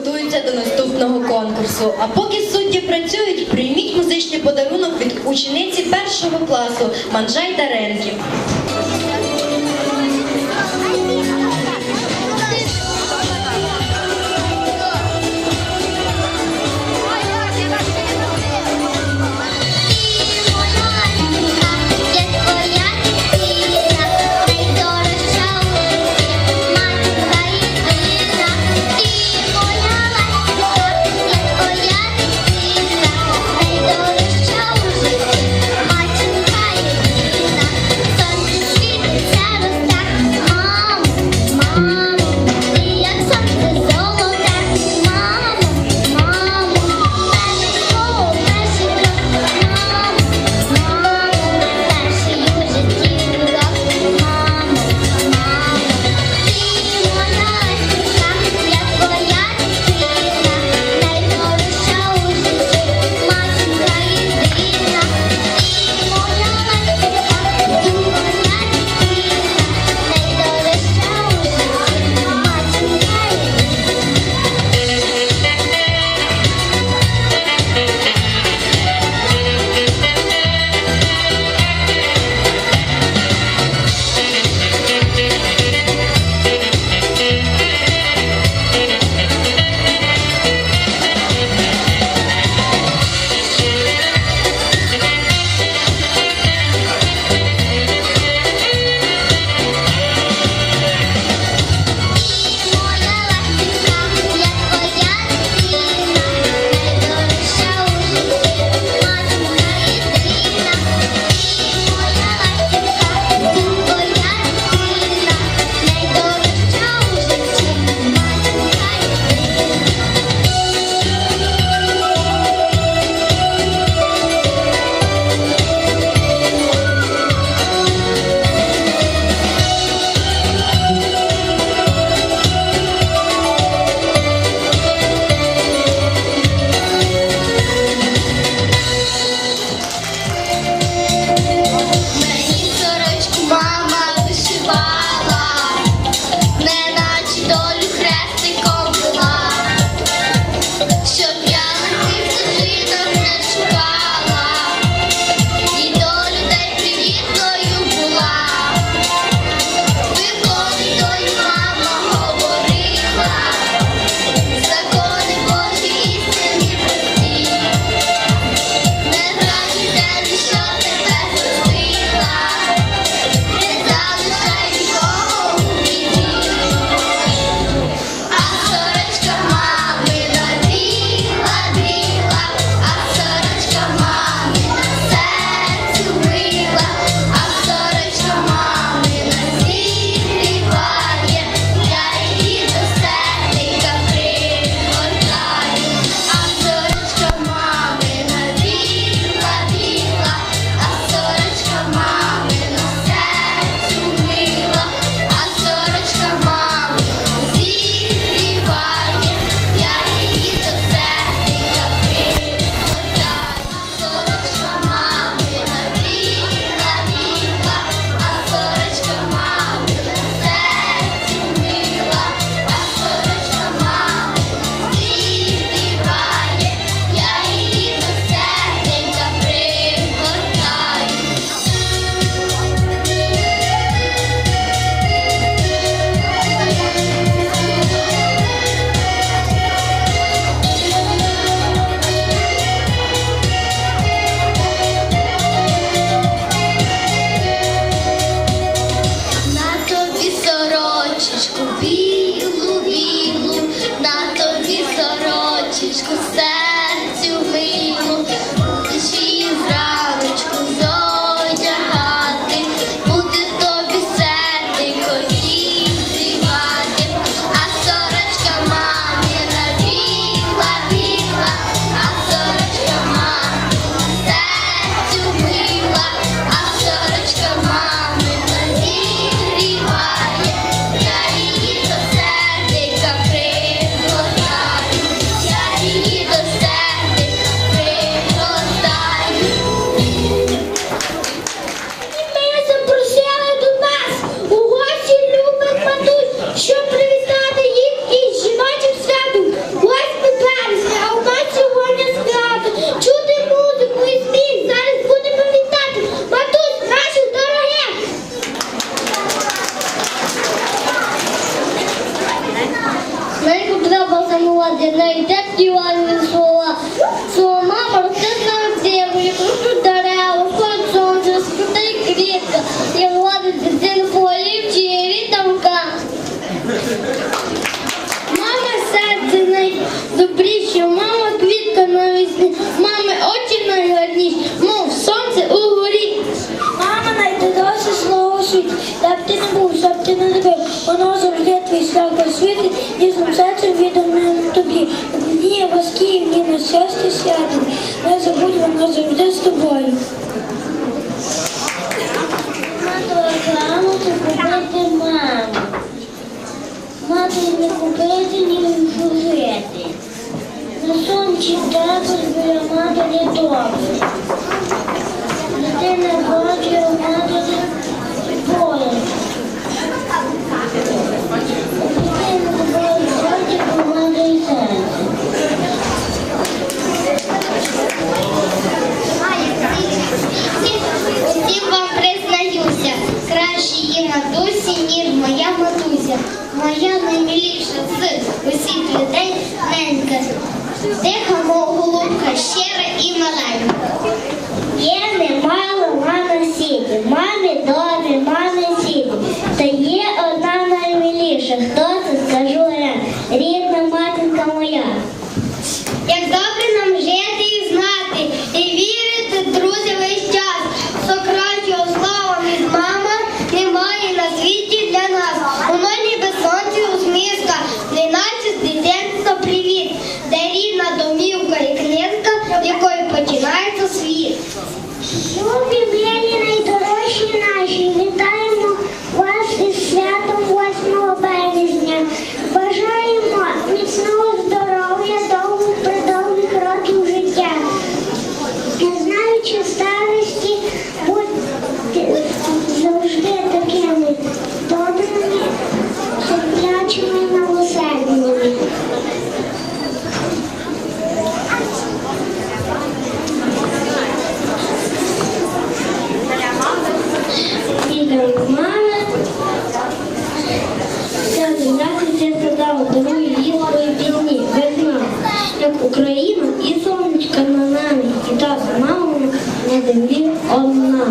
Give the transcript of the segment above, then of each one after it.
готуються до наступного конкурсу. А поки судді працюють, прийміть музичний подарунок від учениці першого класу Манжай Даренків. Баба замолоді, знайде Іван слова. Свого мама на землю, круту дерева, і владить дитину вітамка. Мама квітка навесні, мами очі найгарніші, мов сонце у горі. Мама найдорожче слово світ, де б ти не був, і серцем віддане Ні восків, ні на щастя святим, не забудь, воно завжди з тобою. Мати грамоту купити маму. Мати не купити, ні служити. На сонці також біля матері добре. Дитина бачить у матері поле. Дитина бачить серце у матері серце. Усім вам признаюся, краще є матусі, ніж моя матуся. Моя наймиліша з усіх людей ненька. Тиха, мов голубка, щира і маленька. Є немало мами сіті, мамі добрі, мами сіті. Та є одна наймиліша, хто це скажу я, рідна матінка моя. Deus. Şimdi onunla.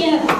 Yeah.